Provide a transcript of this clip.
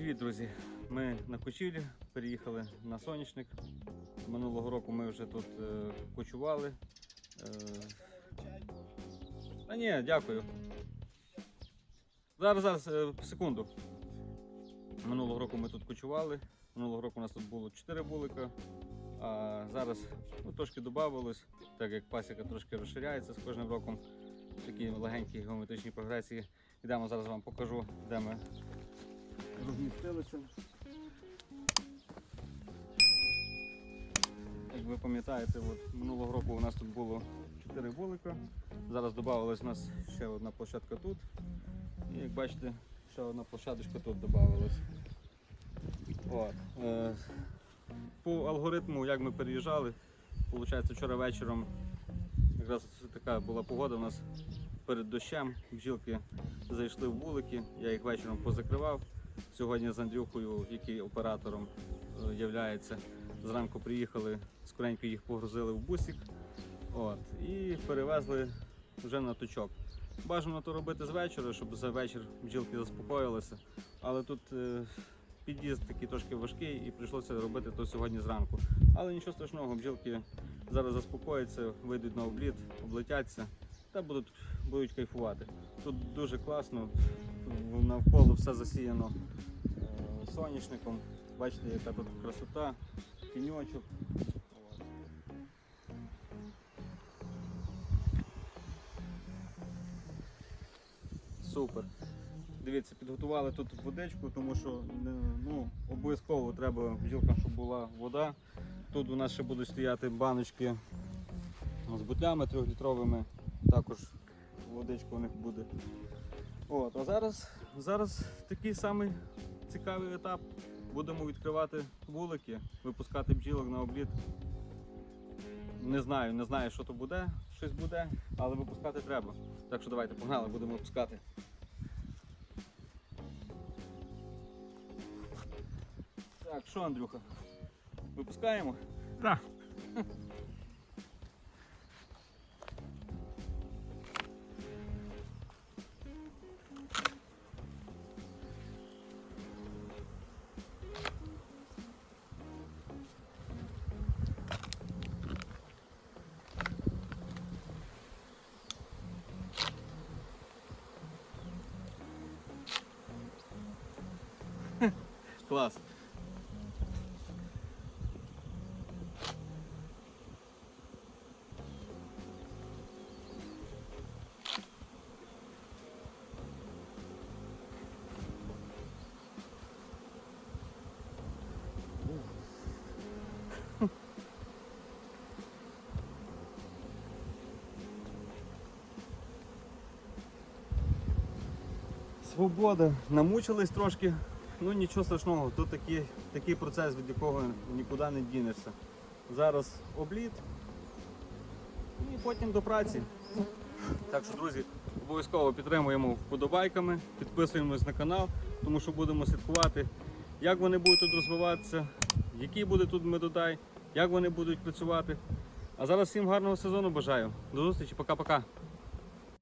Привіт, друзі! Ми на Кочівлі переїхали на сонячник. Минулого року ми вже тут е, кочували. Е, Та ні, дякую. Зараз, зараз, е, секунду. Минулого року ми тут кочували. Минулого року у нас тут було 4 вулика, а зараз ну, трошки додавалось, так як пасіка трошки розширяється з кожним роком. Такі легенькі геометричні прогресії. Йдемо зараз вам покажу, де ми розмістилися. Як ви пам'ятаєте, от минулого року у нас тут було 4 вулика. Зараз додавалась у нас ще одна площадка тут. І як бачите, ще одна площадочка тут додавалась. Е, по алгоритму, як ми переїжджали, виходить, вчора вечором якраз така була погода у нас перед дощем. Бджілки зайшли в вулики, я їх вечором позакривав. Сьогодні з Андрюхою, який оператором е, являється, зранку приїхали, скоренько їх погрузили в бусик от, і перевезли вже на точок. Бажано то робити з вечора, щоб за вечір бджілки заспокоїлися. Але тут е, під'їзд такий трошки важкий і прийшлося робити то сьогодні зранку. Але нічого страшного, бджілки зараз заспокояться, вийдуть на обліт, облетяться та будуть, будуть кайфувати. Тут дуже класно, навколо все засіяно е, соняшником. Бачите, яка тут красота, тіньочок. От. Супер. Дивіться, підготували тут водичку, тому що ну, обов'язково треба бджілкам, щоб була вода. Тут у нас ще будуть стояти баночки з бутлями трьохлітровими, також водичка у них буде. От, а зараз, зараз такий самий цікавий етап. Будемо відкривати вулики, випускати бджілок на обліт. Не знаю, не знаю, що то буде, щось буде, але випускати треба. Так що давайте погнали, будемо випускати. Так, що, Андрюха? Випускаємо? Так. Клас. Свобода. Намучились трошки, ну нічого страшного, тут такий, такий процес, від якого нікуди не дінешся. Зараз обліт і потім до праці. Так що, друзі, обов'язково підтримуємо вподобайками, підписуємось на канал, тому що будемо слідкувати, як вони будуть тут розвиватися, який буде тут медодай, як вони будуть працювати. А зараз всім гарного сезону бажаю. До зустрічі, пока-пока.